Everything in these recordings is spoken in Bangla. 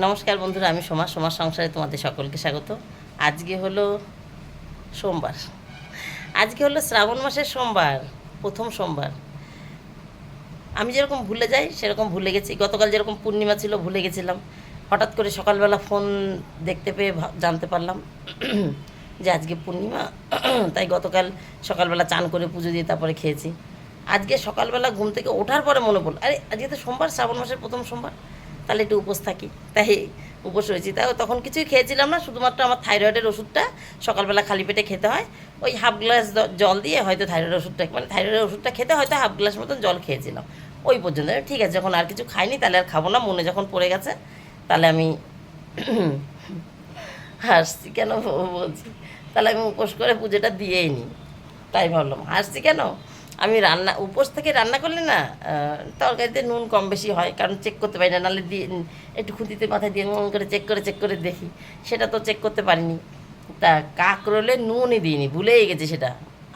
নমস্কার বন্ধুরা, আমি সমাজ সমাজ সংসারে তোমাদের সকলকে স্বাগত। আজকে হলো সোমবার। আজকে হলো শ্রাবণ মাসের সোমবার, প্রথম সোমবার। আমি যেরকম ভুলে যাই, সেরকম ভুলে গেছি। গতকাল যেরকম পূর্ণিমা ছিল, ভুলে গেছিলাম। হঠাৎ করে সকালবেলা ফোন দেখতে পেয়ে জানতে পারলাম যে আজকে পূর্ণিমা। তাই গতকাল সকালবেলা চান করে পুজো দিয়ে তারপরে খেয়েছি। আজকে সকালবেলা ঘুম থেকে ওঠার পরে মনে পড়ল, আরে আজকে তো সোমবার, শ্রাবণ মাসের প্রথম সোমবার। তাহলে একটু উপোস থাকি। তাই উপোস হয়েছি তাই তখন কিছুই খেয়েছিলাম না, শুধুমাত্র আমার থাইরয়েডের ওষুধটা সকালবেলা খালি পেটে খেতে হয়। ওই হাফ গ্লাস জল দিয়ে হয়তো থাইরয়েড ওষুধটা মানে থাইরয়েডের ওষুধটা খেতে হয়তো হাফ গ্লাস মতন জল খেয়েছিলাম। ওই পর্যন্ত। ঠিক আছে, যখন আর কিছু খাইনি তাহলে আর খাব না, মনে যখন পড়ে গেছে তাহলে আমি হাসছি কেন বলছি? তাহলে আমি উপোস করে পুজোটা দিয়েই নিই তাই ভাবলাম, হাসছি কেন? আমি রান্না, উপোস থেকে রান্না করলে না তরকারিতে নুন কম বেশি হয়, কারণ চেক করতে পারি না, নাহলে দিয়ে একটু খুঁতিতে মাথায় দিয়ে মন করে চেক করে চেক করে দেখি। সেটা তো চেক করতে পারিনি। তা কাঁকরোলে নুনই দিইনি, ভুলেই গেছে সেটা।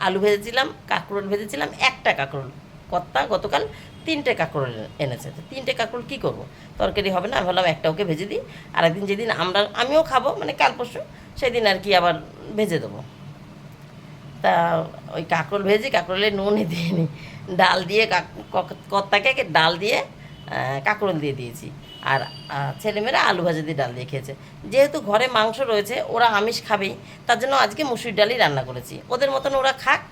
আলু ভেজেছিলাম, কাঁকরোল ভেজেছিলাম, একটা কাঁকরোল। কর্তা গতকাল তিনটে কাঁকরোল এনেছে। তো তিনটে কাঁকরোল কী করব? তরকারি হবে না ভাবলাম একটা ওকে ভেজে দিই। আর একদিন যেদিন আমরা, আমিও খাব মানে কাল পরশু, সেদিন আর কি আবার ভেজে দেবো। তা ওই কাঁকরোল ভেজে কাঁকরোলে নুনই দিইনি ডাল দিয়ে কর্তাকে ডাল দিয়ে কাঁকরোল দিয়ে দিয়েছি। আর ছেলেমেয়েরা আলু ভাজা দিয়ে ডাল দিয়ে খেয়েছে। যেহেতু ঘরে মাংস রয়েছে, ওরা আমিষ খাবেই, তার জন্য আজকে মুসুর ডালই রান্না করেছি। ওদের মতন ওরা খাক।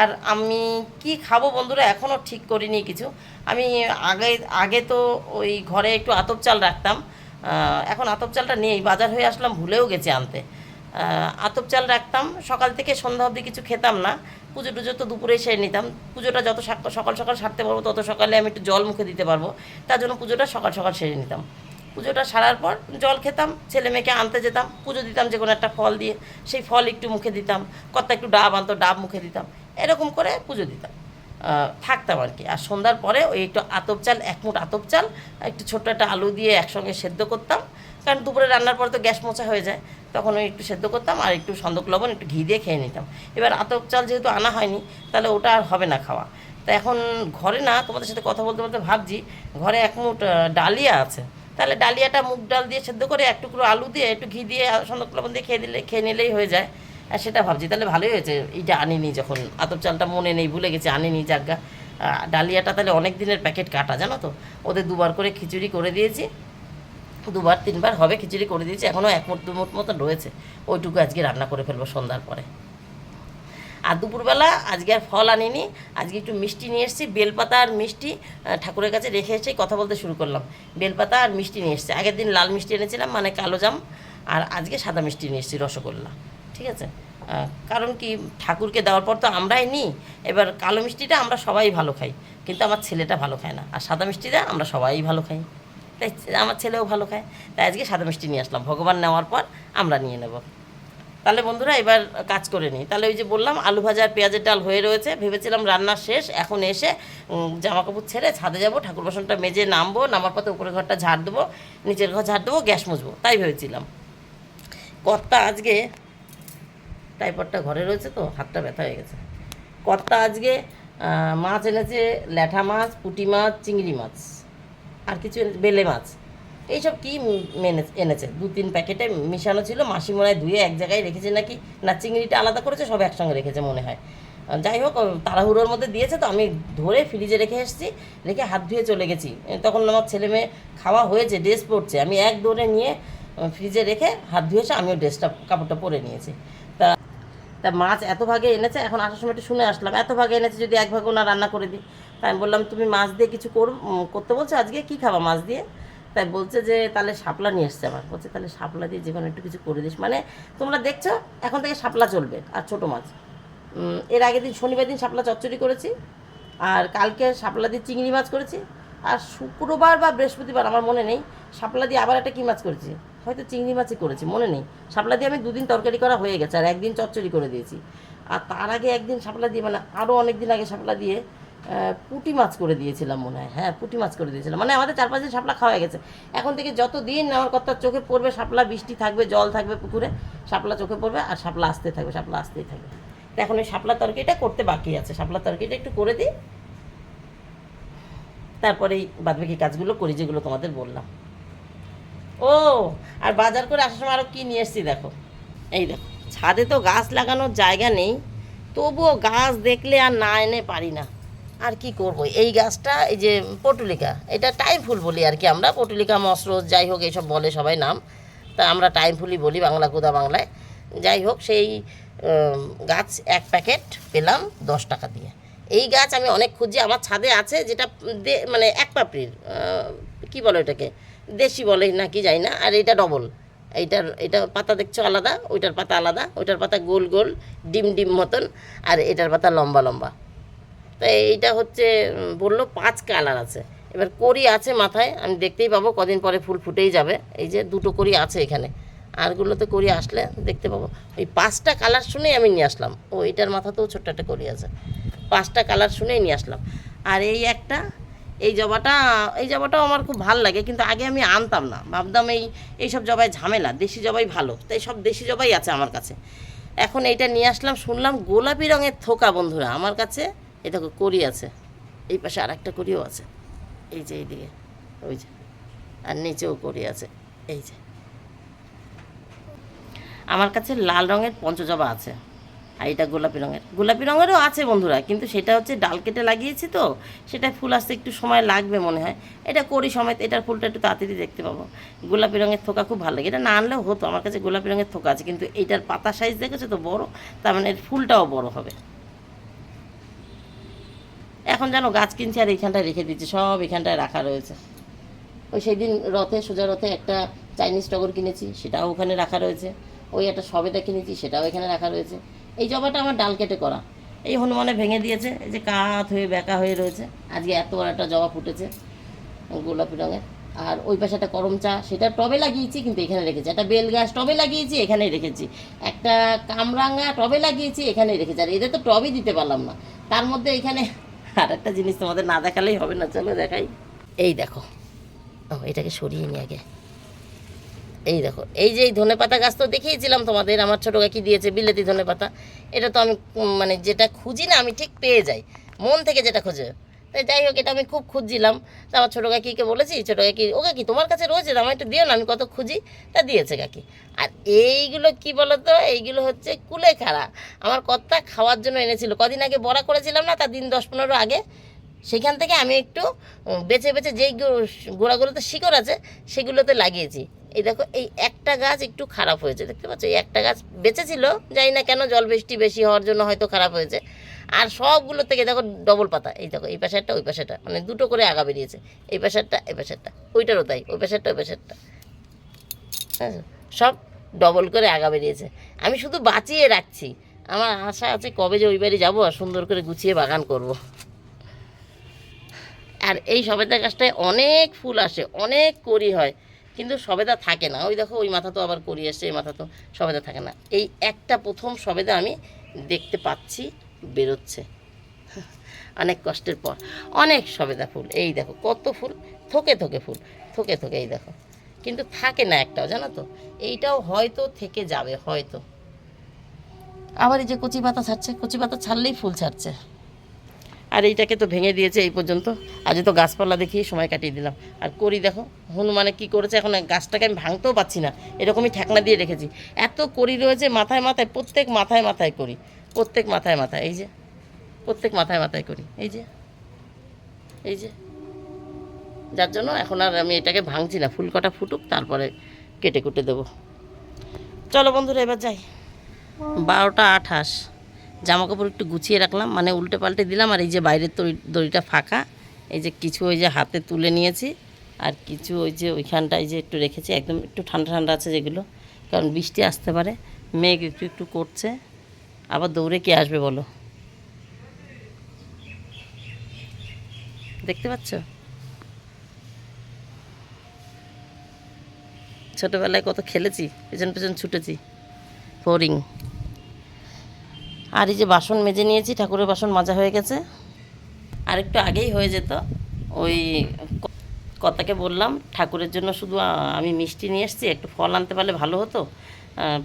আর আমি কি খাব বন্ধুরা, এখনও ঠিক করিনি কিছু। আমি আগে আগে তো ওই ঘরে একটু আতপ চাল রাখতাম। এখন আতপ চালটা নেই, বাজার হয়ে আসলাম, ভুলেও গেছি আনতে। আতপ চাল রাখতাম। সকাল থেকে সন্ধ্যা অবধি কিছু খেতাম না। পুজো টুজো তো দুপুরে সেরে নিতাম। পুজোটা যত সাক- সকাল সকাল সারতে পারব, তত সকালে আমি একটু জল মুখে দিতে পারব। তার জন্য পুজোটা সকাল সকাল সেরে নিতাম। পুজোটা সারার পর জল খেতাম, ছেলে মেয়েকে আনতে যেতাম, পুজো দিতাম যে কোনো একটা ফল দিয়ে, সেই ফল একটু মুখে দিতাম কত একটু ডাব আনতো, ডাব মুখে দিতাম, এরকম করে পুজো দিতাম। থাকতাম আর কি। আর সন্ধ্যার পরে ওই একটু আতপ চাল, এক মুঠ আতপ চাল, একটু ছোট্ট একটা আলু দিয়ে একসঙ্গে সেদ্ধ করতাম। কারণ দুপুরে রান্নার পর তো গ্যাস মোচা হয়ে যায়। তখন ওই একটু সেদ্ধ করতাম আর একটু সন্দক লবণ একটু ঘি দিয়ে খেয়ে নিতাম। এবার আতপ চাল যেহেতু আনা হয়নি তাহলে ওটা আর হবে না খাওয়া। তা এখন ঘরে না তোমাদের সাথে কথা বলতে বলতে ভাবছি ঘরে এক আহ, ডালিয়া আছে। তাহলে ডালিয়াটা মুগ ডাল দিয়ে সেদ্ধ করে এক টুকরো আলু দিয়ে একটু ঘি দিয়ে সন্দক লবণ দিয়ে খেয়ে দিলে খেয়ে নিলেই হয়ে যায়। আর সেটা ভাবছি তাহলে ভালোই হয়েছে। এইটা আনিনি যখন আতপ চালটা মনে নেই ভুলে গেছি আনিনি জাগা ডালিয়াটা তাহলে অনেক দিনের প্যাকেট কাটা জানো তো? ওদের দুবার করে খিচুড়ি করে দিয়েছি। দুবার, তিনবার হবে, খিচুড়ি করে দিয়েছি এখনও এক মুঠ, দু মুঠ মতন রয়েছে। ওইটুকু আজকে রান্না করে ফেলব সন্ধ্যার পরে। আর দুপুরবেলা আজকে আর ফল আনিনি, আজকে একটু মিষ্টি নিয়ে এসেছি, বেলপাতা আর মিষ্টি ঠাকুরের কাছে রেখে এসে কথা বলতে শুরু করলাম। বেলপাতা আর মিষ্টি নিয়ে এসেছি। আগের দিন লাল মিষ্টি এনেছিলাম মানে কালো জাম, আর আজকে সাদা মিষ্টি নিয়ে এসেছি, রসগোল্লা। ঠিক আছে? কারণ কি, ঠাকুরকে দেওয়ার পর তো আমরাই নিই, এবার কালো মিষ্টিটা আমরা সবাই ভালো খাই, কিন্তু আমার ছেলেটা ভালো খায় না, আর সাদা মিষ্টিটা আমরা সবাই ভালো খাই। তাই আমার ছেলেও ভালো খায়। তাই আজকে সাদা মিষ্টি নিয়ে আসলাম। ভগবান নেওয়ার পর আমরা নিয়ে নেব। তাহলে বন্ধুরা, এবার কাজ করে নিই। তাহলে ওই যে বললাম, আলু ভাজা পেঁয়াজের ডাল হয়ে রয়েছে। ভেবেছিলাম রান্না শেষ, এখন এসে জামা কাপড় ছেড়ে ছাদে যাব, ঠাকুর বাসনটা মেজে নামবো, নামার পথে উপরের ঘরটা ঝাড় দেবো, নিচের ঘর ঝাড় দেবো, গ্যাস মুছবো। তাই ভেবেছিলাম। কর্তা আজকে, টাইপরটা ঘরে রয়েছে তো, হাতটা ব্যথা হয়ে গেছে। কর্তা আজকে মাছ এনেছে, ল্যাঠা মাছ, পুঁটি মাছ, চিংড়ি মাছ। আর কিছু বেলে মাছ। এইসব কি মেনে- এনেছে? দু তিন প্যাকেটে মিশানো ছিল, মাসি মনে হয় ধুয়ে এক জায়গায় রেখেছে নাকি? না, চিংড়িটা আলাদা করেছে, সব একসঙ্গে রেখেছে মনে হয়। যাই হোক তাড়াহুড়োর মধ্যে দিয়েছে তো আমি ধরে ফ্রিজে রেখে এসেছি, রেখে হাত ধুয়ে চলে গেছি। তখন আমার ছেলে মেয়ে খাওয়া হয়েছে ড্রেস পরছে। আমি এক দৌড়ে নিয়ে ফ্রিজে রেখে হাত ধুয়ে আমিও ড্রেসটা কাপড়টা পরে নিয়েছি। তা তা মাছ এত ভাগে এনেছে, এখন আসার সময় একটু শুনে আসলাম, এত ভাগে এনেছে যদি এক ভাগে ওনা রান্না করে দিই। তাই আমি বললাম, তুমি মাছ দিয়ে কিছু কর করতে বলছো? আজকে কী খাবা মাছ দিয়ে? তাই বলছে যে, তাহলে শাপলা নিয়ে এসছে আমার বলছে, তাহলে শাপলা দিয়ে কোনো একটু কিছু করে দিস। মানে তোমরা দেখছ, এখন থেকে শাপলা চলবে আর ছোটো মাছ। এর আগের দিন শনিবার দিন শাপলা চচ্চড়ি করেছি আর কালকে শাপলা দিয়ে চিংড়ি মাছ করেছি। আর শুক্রবার বা বৃহস্পতিবার আমার মনে নেই, শাপলা দিয়ে আবার একটা কী মাছ করেছি? হয়তো চিংড়ি মাছই করেছি, মনে নেই। শাপলা দিয়ে আমি দুদিন তরকারি করা হয়ে গেছে আর একদিন চচ্চড়ি করে দিয়েছি। আর তার আগে একদিন শাপলা দিয়ে মানে আরও অনেক দিন আগে শাপলা দিয়ে পুঁটি মাছ করে দিয়েছিলাম মনে হয়। হ্যাঁ পুঁটি মাছ করে দিয়েছিলাম। মানে আমাদের চার শাপলা খাওয়া গেছে। এখন থেকে যত দিন আমার কর্তার চোখে পড়বে, শাপলা, বৃষ্টি থাকবে, জল থাকবে পুকুরে, শাপলা চোখে পড়বে আর শাপলা আসতে থাকবে, শাপলা আসতেই থাকবে। এখন ওই শাপলা তরকারিটা করতে বাকি আছে। শাপলা তরকারিটা একটু করে দিই। তারপরেই বাদবাকি কাজগুলো করি, যেগুলো তোমাদের বললাম। ও, আর বাজার করে আসার সময় আরও কী নিয়ে এসেছি দেখো। এই দেখো, ছাদে তো গাছ লাগানোর জায়গা নেই, তবুও গাছ দেখলে আর না এনে পারি না। আর কি করব? এই গাছটা, এই যে পটুলিকা, এটা টাইম ফুল বলি আর কি আমরা। পটুলিকা মসরোজ যাই হোক, এইসব বলে সবাই নাম। তা আমরা টাইম ফুলই বলি বাংলা কোদা বাংলায়। যাই হোক, সেই গাছ এক প্যাকেট পেলাম দশ টাকা দিয়ে। এই গাছ আমি অনেক খুঁজি, আমার ছাদে আছে যেটা মানে এক পাপড়ির কি বলে এটাকে দেশি বলে না কি যাই না, আর এটা ডবল। এইটার, এটা পাতা দেখছ আলাদা, ওইটার পাতা আলাদা, ওইটার পাতা গোল গোল, ডিম ডিম মতন, আর এটার পাতা লম্বা লম্বা। তো এইটা হচ্ছে বলল পাঁচ কালার আছে। এবার করি আছে মাথায়, আমি দেখতেই পাবো, কদিন পরে ফুল ফুটেই যাবে। এই যে দুটো করি আছে এখানে। আরগুলোতে করি আসলে দেখতে পাবো। ওই পাঁচটা কালার শুনেই আমি নিয়ে আসলাম। ও, এটার মাথাতেও ছোট্ট একটা করি আছে। পাঁচটা কালার শুনেই নিয়ে আসলাম। আর এই একটা, এই জবাটা, এই জবাটাও আমার খুব ভালো লাগে, কিন্তু আগে আমি আনতাম না। ভাবতাম এই, এইসব জবাই ঝামেলা, দেশি জবাই ভালো। তাই সব দেশি জবাই আছে আমার কাছে। এখন এইটা নিয়ে আসলাম, শুনলাম গোলাপি রঙের থোকা, বন্ধুরা। আমার কাছে এই দেখো করি আছে, এই পাশে আর একটা করিও আছে, এই যে এইদিকে, ওই যে, আর নিচেও করি আছে, এই যে। আমার কাছে লাল রঙের পঞ্চজবা আছে, আর এটা গোলাপি রঙের, গোলাপি রঙেরও আছে বন্ধুরা, কিন্তু সেটা হচ্ছে ডাল কেটে লাগিয়েছি তো, সেটা ফুল আসতে একটু সময় লাগবে মনে হয়, এটা করি সমেত, এটার ফুলটা একটু তাড়াতাড়ি দেখতে পাবো, গোলাপি রঙের থোকা খুব ভালো লাগে, এটা না আনলেও হতো, আমার কাছে গোলাপি রঙের থোকা আছে, কিন্তু এটার পাতা সাইজ দেখেছ তো বড়, তার মানে এর ফুলটাও বড় হবে। এখন যেন গাছ কিনছি আর এইখানটায় রেখে দিচ্ছি সব এখানটায় রাখা রয়েছে। ওই সেই দিন রথে, সোজা রথে একটা চাইনিজ টগর কিনেছি, সেটাও ওখানে রাখা রয়েছে। ওই একটা সবেদা কিনেছি, সেটাও এখানে রাখা রয়েছে। এই জবাটা আমার ডাল কেটে করা। এই হনুমানে ভেঙে দিয়েছে, এই যে কাত হয়ে, বেঁকা হয়ে রয়েছে। আজকে এত বড় একটা জবা ফুটেছে গোলাপি রঙের। আর ওই পাশে একটা করম চা, সেটা টবে লাগিয়েছি, কিন্তু এখানে রেখেছি। একটা বেল গাছ টবে লাগিয়েছি, এখানেই রেখেছি। একটা কামরাঙা টবে লাগিয়েছি, এখানেই রেখেছি। আর এদের তো টবই দিতে পারলাম না। তার মধ্যে এখানে আর একটা জিনিস তোমাদের না দেখালেই হবে না, চলো দেখাই। এই দেখো। ও, এটাকে সরিয়ে নি আগে। এই দেখো, এই যে এই ধনে পাতা গাছ তো দেখিয়েছিলাম তোমাদের, আমার ছোটো কাকি দিয়েছে বিলেতি ধনে পাতা এটা তো আমি মানে যেটা খুঁজি না, আমি ঠিক পেয়ে যাই। মন থেকে যেটা খোঁজে। তাই যাই হোক, এটা আমি খুব খুঁজছিলাম। তা আমার ছোটো কাকিকে বলেছি, ছোটো কাকি, ও কাকি, তোমার কাছে রয়েছে, তো আমার একটু দিও না, আমি কত খুঁজি? তা দিয়েছে কাকি। আর এইগুলো কি বলো তো এইগুলো হচ্ছে কুলে কুলেখাড়া আমার কর্তা খাওয়ার জন্য এনেছিল। কদিন আগে বড়া করেছিলাম না, তার দিন দশ পনেরো আগে। সেখান থেকে আমি একটু বেছে বেছে যেই গোড়াগুলোতে শিকড় আছে, সেগুলোতে লাগিয়েছি। এই দেখো, এই একটা গাছ একটু খারাপ হয়েছে, দেখতে পাচ্ছ? এই একটা গাছ বেঁচেছিল, জানি না কেন জল বৃষ্টি বেশি হওয়ার জন্য হয়তো খারাপ হয়েছে। আর সবগুলো থেকে দেখো ডবল পাতা, এই দেখো, এই পাশেরটা, ওই পাশেরটা মানে দুটো করে আগা বেরিয়েছে। এই পাশেরটা এই পাশেরটা, ওইটারও তাই, ওই পাশেরটা ওই পাশেরটা। হ্যাঁ সব ডবল করে আগা বেরিয়েছে। আমি শুধু বাঁচিয়ে রাখছি। আমার আশা আছে কবে যে ওই বাড়ি যাব আর সুন্দর করে গুছিয়ে বাগান করব। আর এই সবেদা গাছটায় অনেক ফুল আসে, অনেক করি হয়। কিন্তু সবেদা থাকে না। ওই দেখো, ওই মাথা তো আবার করি আসছে, এই মাথা তো সবেদা থাকে না। এই একটা প্রথম সবেদা আমি দেখতে পাচ্ছি বেরোচ্ছে। অনেক কষ্টের পর। অনেক সবেদা ফুল। এই দেখো, কত ফুল। থোকে থোকে ফুল। থোকে থোকে, এই দেখো। কিন্তু থাকে না একটাও, জানো তো? এইটাও হয়তো থেকে যাবে, হয়তো। আবার এই যে কচি পাতা ছাড়ছে, কচি পাতা ছাড়লেই ফুল ছাড়ছে। আর এইটাকে তো ভেঙে দিয়েছে এই পর্যন্ত। আজ তো গাছপালা দেখিয়ে সময় কাটিয়ে দিলাম। আর করি দেখো, হনুমানে কি করেছে এখন, গাছটাকে আমি ভাঙতেও পাচ্ছি না। এরকমই ঠেকনা দিয়ে রেখেছি। এত করি রয়েছে, মাথায় মাথায়, প্রত্যেক মাথায় মাথায় করি। প্রত্যেক মাথায় মাথায়, এই যে। প্রত্যেক মাথায় মাথায় করি, এই যে। এই যে। যার জন্য এখন আর আমি এটাকে ভাঙছি না। ফুল কটা ফুটুক, তারপরে কেটে কুটে দেবো। চলো বন্ধুরা, এবার যাই। বারোটা আঠাশ। জামা কাপড় একটু গুছিয়ে রাখলাম মানে উল্টে পাল্টে দিলাম, আর এই যে বাইরের দড়ি দড়িটা ফাঁকা, এই যে কিছু ওই যে হাতে তুলে নিয়েছি, আর কিছু ওই যে ওইখানটায় যে একটু রেখেছি, একদম একটু ঠান্ডা ঠান্ডা আছে যেগুলো, কারণ বৃষ্টি আসতে পারে, মেঘ একটু একটু করছে, আবার দৌড়ে কে আসবে বলো? দেখতে পাচ্ছ? ছোটোবেলায় কত খেলেছি, পেছন পেছন ছুটেছি ফোরিং আর এই যে বাসন মেজে নিয়েছি, ঠাকুরের বাসন মাজা হয়ে গেছে। আর একটু আগেই হয়ে যেত। ওই ক- কর্তাকে বললাম, ঠাকুরের জন্য শুধু আমি মিষ্টি নিয়ে এসেছি, একটু ফল আনতে পারলে ভালো হতো।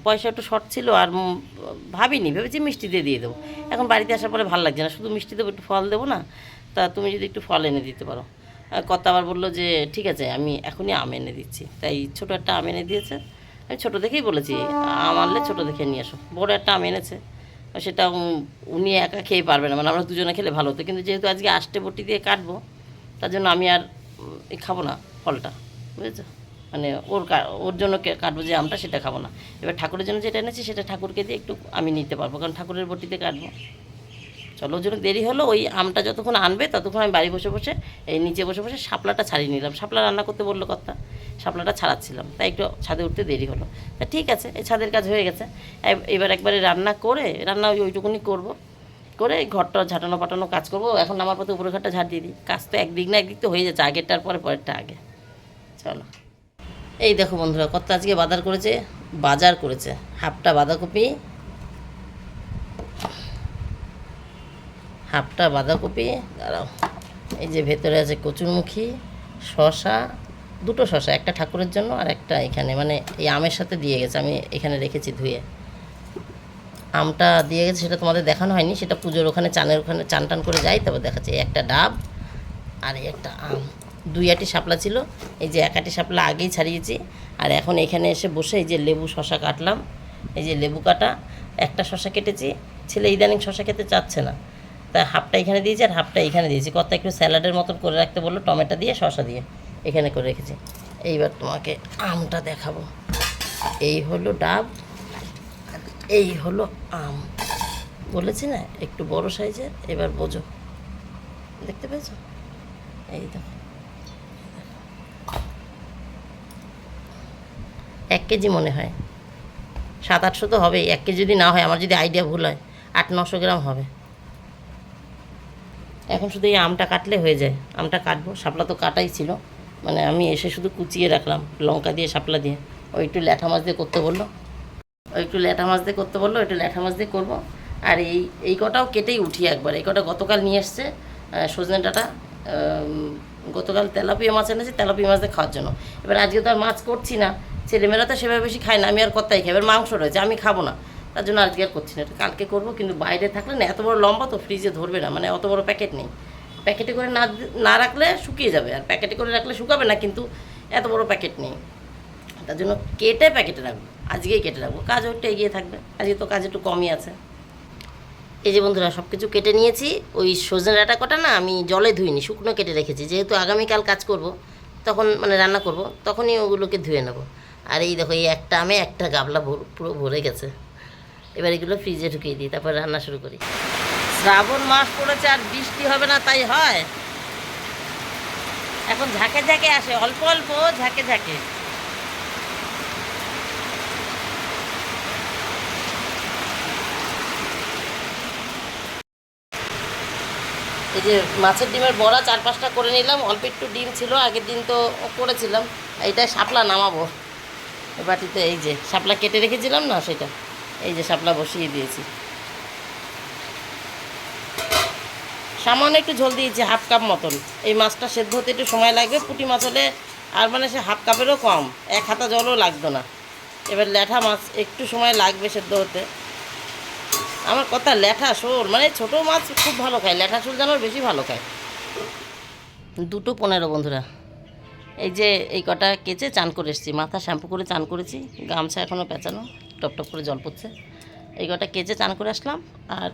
পয়সা একটু শর্ট ছিল আর ভাবিনি, ভেবেছি মিষ্টি দিয়ে দিয়ে দেবো। এখন বাড়িতে আসার পরে ভালো লাগছে না, শুধু মিষ্টি দেবো, একটু ফল দেবো না। তা তুমি যদি একটু ফল এনে দিতে পারো। কর্তা আবার বলল যে, ঠিক আছে, আমি এখনই আম এনে দিচ্ছি। তাই ছোটো একটা আম এনে দিয়েছে। আমি ছোটো দেখেই বলেছি, আম আনলে ছোটো দেখে নিয়ে আসো। বড় একটা আম এনেছে। সেটা উনি একা খেয়ে পারবে না। মানে আমরা দুজনে খেলে ভালো হতো। কিন্তু যেহেতু আজকে আষ্টে বটি দিয়ে কাটবো, তার জন্য আমি আর খাব না ফলটা, বুঝেছ? মানে ওর ওর জন্য কাটবো যে আমটা, সেটা খাব না। এবার ঠাকুরের জন্য যেটা এনেছি, সেটা ঠাকুরকে দিয়ে একটু আমি নিতে পারব। কারণ ঠাকুরের বটিতে কাটবো। চলো, ওর জন্য দেরি হলো, ওই আমটা যতক্ষণ আনবে, ততক্ষণ আমি বাড়ি বসে বসে, এই নিচে বসে বসে শাপলাটা ছাড়িয়ে নিলাম। শাপলা রান্না করতে বলল কথা শাপলাটা ছাড়াচ্ছিলাম। তাই একটু ছাদে উঠতে দেরি হলো। তা ঠিক আছে, এই ছাদের কাজ হয়ে গেছে। এব- এবার একবারে রান্না করে, রান্না ওই ওইটুকুনি করব। করে ঘরটা ঝাঁটানো পাটানো কাজ করব। এখন আমার পথে উপরে ঘরটা ঝাড় দিয়ে দিই। কাজ তো একদিক না একদিক তো হয়ে যাচ্ছে, আগেরটার পরে পরেরটা আগে। চলো। এই দেখো বন্ধুরা, কত আজকে বাজার করেছে? বাজার করেছে। হাফটা বাঁধাকপি হাফটা বাঁধাকপি, দাঁড়াও। এই যে ভেতরে আছে কচুরমুখী শশা দুটো শশা একটা ঠাকুরের জন্য আর একটা এখানে মানে এই আমের সাথে দিয়ে গেছে, আমি এখানে রেখেছি ধুয়ে। আমটা দিয়ে গেছে, সেটা তোমাদের দেখানো হয়নি, সেটা পুজোর ওখানে, চানের ওখানে চান টান করে যাই, তারপর দেখাচ্ছে একটা ডাব আর এই একটা আম। দুই আটি শাপলা ছিল, এই যে এক আটি শাপলা আগেই ছাড়িয়েছি, আর এখন এখানে এসে বসে এই যে লেবু শশা কাটলাম, এই যে লেবু কাটা, একটা শশা কেটেছি, ছেলে ইদানিং শশা খেতে চাচ্ছে না। তা হাফটা এখানে দিয়েছি আর হাফটা এখানে দিয়েছি কত একটু স্যালাডের মতন করে রাখতে বলল, টমেটো দিয়ে শশা দিয়ে। এখানে করে রেখেছি। এইবার তোমাকে আমটা দেখাবো। এই হলো ডাব, এই হলো আম। বলেছি না, একটু বড় সাইজের, এবার বোঝো। দেখতে পেয়েছ? এই দেখো। এক কেজি মনে হয়। সাত আটশো তো হবেই, এক কেজি যদি না হয়, আমার যদি আইডিয়া ভুল হয়, আট নশো গ্রাম হবে। এখন শুধু এই আমটা কাটলে হয়ে যায়। আমটা কাটবো, শাপলা তো কাটাই ছিল। মানে আমি এসে শুধু কুচিয়ে রাখলাম, লঙ্কা দিয়ে, শাপলা দিয়ে। ওই একটু ল্যাঠা মাছ দিয়ে করতে বলল। ওই একটু ল্যাঠা মাছ দিয়ে করতে বলল, একটু ল্যাঠা মাছ দিয়ে করব। আর এই এই কটাও কেটেই উঠি একবার। এই কটা গতকাল নিয়ে এসছে সজনে ডাঁটা গতকাল তেলাপিয়া মাছ এনেছি, তেলাপিয়া মাছ দিয়ে খাওয়ার জন্য। এবার আজকে তো আর মাছ করছি না। ছেলেমেয়েরা তো সেভাবে বেশি খায় না, আমি আর কত্তাই খাই। এবার মাংস রয়েছে, আমি খাব না। তার জন্য আজকে আর করছি না। কালকে করব, কিন্তু বাইরে থাকলে না, এত বড় লম্বা তো ফ্রিজে ধরবে না মানে অত বড় প্যাকেট নেই। প্যাকেটে করে না না রাখলে শুকিয়ে যাবে। আর প্যাকেটে করে রাখলে শুকাবে না, কিন্তু এত বড় প্যাকেট নেই। তার জন্য কেটে প্যাকেটে রাখব। আজকেই কেটে রাখব। কাজ একটু এগিয়ে থাকবে। আজকে তো কাজ একটু কমই আছে। এই যে বন্ধুরা সব কিছু কেটে নিয়েছি। ওই সজনে ডাঁটা কটা না আমি জলে ধুইনি, শুকনো কেটে রেখেছি। যেহেতু আগামীকাল কাজ করব, তখন মানে রান্না করব, তখনই ওগুলোকে ধুয়ে নেব। আর এই দেখো, এই একটা আমে একটা গাবলা পুরো ভরে গেছে। এবার এগুলো ফ্রিজে ঢুকিয়ে দিই, তারপর রান্না শুরু করি। শ্রাবণ মাস পড়েছে আর বৃষ্টি হবে না, তাই হয়। এখন ঝাঁকে ঝাঁকে আসে, অল্প অল্প ঝাঁকে ঝাঁকে। এই যে মাছের ডিমের বড়া চার পাঁচটা করে নিলাম, অল্প একটু ডিম ছিল, আগের দিন তো করেছিলাম। এইটা শাপলা নামাবো। বাটিতে এই যে শাপলা কেটে রেখেছিলাম না, সেটা। এই যে শাপলা বসিয়ে দিয়েছি। সামান্য একটু ঝোল দিয়েছি হাফ কাপ মতন। এই মাছটা সেদ্ধ হতে একটু সময় লাগবে, পুঁটি মাছ হলে আর মানে সে হাফ কাপেরও কম, এক হাতা জলও লাগতো না। এবার ল্যাঠা মাছ একটু সময় লাগবে সেদ্ধ হতে। আমার কথা ল্যাঠা শোল মানে ছোটো মাছ খুব ভালো খায় ল্যাঠা শোল যেন বেশি ভালো খায়। দুটো পনেরো বন্ধুরা। এই যে এই কটা কেচে চান করে এসেছি, মাথা শ্যাম্পু করে চান করেছি, গামছা এখনও পেঁচানো, টপ টপ করে জল পড়ছে। এই কটা কেচে চান করে আসলাম, আর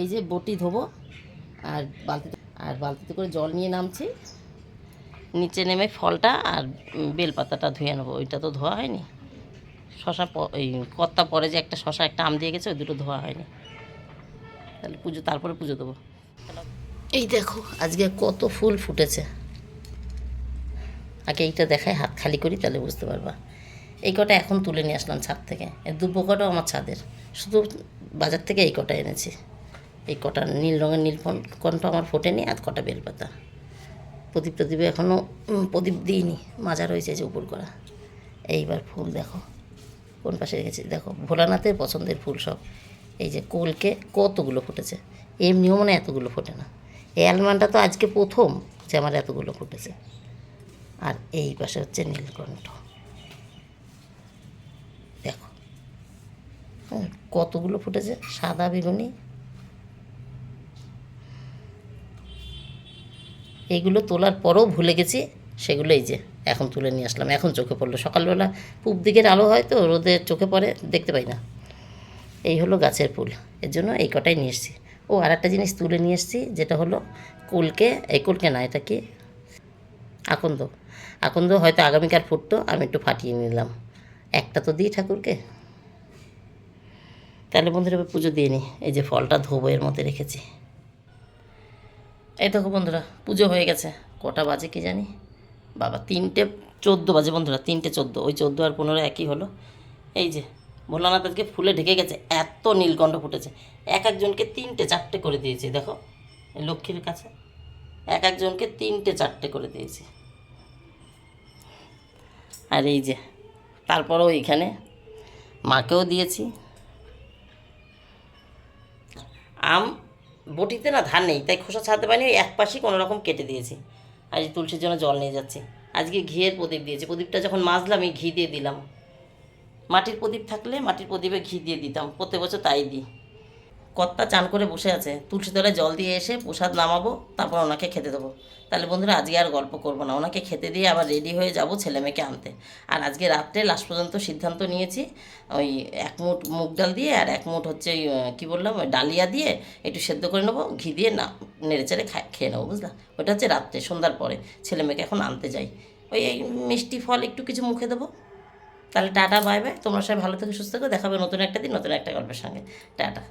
এই যে বটি ধোবো আর বালতিতে আর বালতিতে করে জল নিয়ে নামছি। নিচে নেমে ফলটা আর বেলপাতাটা ধুয়ে নেব। ওইটা তো ধোয়া হয়নি। শশা এই কর্তা পরে যে একটা শশা, একটা আম দিয়ে গেছে, ওই দুটো ধোয়া হয়নি। তাহলে পুজো, তারপরে পুজো দেবো। এই দেখো, আজকে কত ফুল ফুটেছে। আগে এইটা দেখায়, হাত খালি করি, তাহলে বুঝতে পারবা। এই কটা এখন তুলে নিয়ে আসলাম ছাদ থেকে। দুপো কটাও আমার ছাদের। শুধু বাজার থেকে এই কটা এনেছি। এই কটা নীল রঙের নীল কণ্ঠ আমার ফোটেনি, আর কটা বেলপাতা। প্রদীপ প্রদীপে এখনও প্রদীপ দিইনি, মাজা রয়েছে যে উপর করা। এইবার ফুল দেখো, কোন পাশে রেখেছি? দেখো, ভোলানাথের পছন্দের ফুল সব। এই যে কোলকে কতগুলো ফুটেছে। এমনিও মনে এতগুলো ফোটে না। এই অ্যালমানটা তো আজকে প্রথম যে আমার এতগুলো ফুটেছে। আর এই পাশে হচ্ছে নীলকণ্ঠ দেখো কতগুলো ফুটেছে? সাদা বেগুনি এইগুলো তোলার পরেও ভুলে গেছি, সেগুলো এই যে এখন তুলে নিয়ে আসলাম। এখন চোখে পড়ল। সকালবেলা পূব দিকের আলো হয় তো রোদে চোখে পড়ে, দেখতে পাই না। এই হলো গাছের ফুল। এর জন্য এই কটাই নিয়ে এসেছি। ও আর একটা জিনিস তুলে নিয়ে এসেছি, যেটা হলো কুলকে, এই কুলকে না, এটা কি? আকন্দ। আকন্দ হয়তো আগামীকাল ফুটতো, আমি একটু ফাটিয়ে নিলাম। একটা তো দিই ঠাকুরকে। তাহলে বন্ধুরা পুজো দিয়ে নিই এই যে ফলটা ধোবো এর মধ্যে রেখেছি। এই দেখো বন্ধুরা, পুজো হয়ে গেছে। কটা বাজে কি জানি? বাবা, তিনটে চোদ্দ বাজে বন্ধুরা, তিনটে চোদ্দ। ওই চোদ্দ আর পনেরো একই হলো। এই যে, ভোলানাথ আজকে ফুলে ঢেকে গেছে, এত নীলকণ্ঠ ফুটেছে। এক একজনকে তিনটে চারটে করে দিয়েছি, দেখো লক্ষ্মীর কাছে। এক একজনকে তিনটে চারটে করে দিয়েছি। আর এই যে, তারপরও এইখানে মাকেও দিয়েছি। আম বটিতে না ধান নেই, তাই খোসা ছাড়তে পারিনি, ওই এক পাশেই কোনো রকম কেটে দিয়েছি। আজ তুলসীর জন্য জল নিয়ে যাচ্ছি। আজকে ঘিয়ের প্রদীপ দিয়েছি। প্রদীপটা যখন মাজলাম, এই ঘি দিয়ে দিলাম। মাটির প্রদীপ থাকলে মাটির প্রদীপে ঘি দিয়ে দিতাম। প্রত্যেক বছর তাই দিই। কর্তা চান করে বসে আছে। তুলসী তলায় জল দিয়ে এসে প্রসাদ নামাবো, তারপর ওনাকে খেতে দেবো। তাহলে বন্ধুরা, আজকে আর গল্প করব না। ওনাকে খেতে দিয়ে আবার রেডি হয়ে যাব ছেলে মেয়েকে আনতে। আর আজকে রাত্রে লাস্ট পর্যন্ত সিদ্ধান্ত নিয়েছি, ওই এক মুঠ মুগ ডাল দিয়ে আর এক মুঠ হচ্ছে ওই কী বললাম, ওই ডালিয়া দিয়ে একটু সেদ্ধ করে নেব, ঘি দিয়ে না, নেড়ে চেড়ে খাই, খেয়ে নেব, বুঝলা? ওটা হচ্ছে রাত্রে, সন্ধ্যার পরে ছেলে মেয়েকে এখন আনতে যাই। ওই, এই মিষ্টি ফল একটু কিছু মুখে দেবো। তাহলে টাটা বাই বাই তোমরা সবাই ভালো থেকে, সুস্থ থাকো। দেখাবে নতুন একটা দিন, নতুন একটা গল্পের সঙ্গে। টাটা।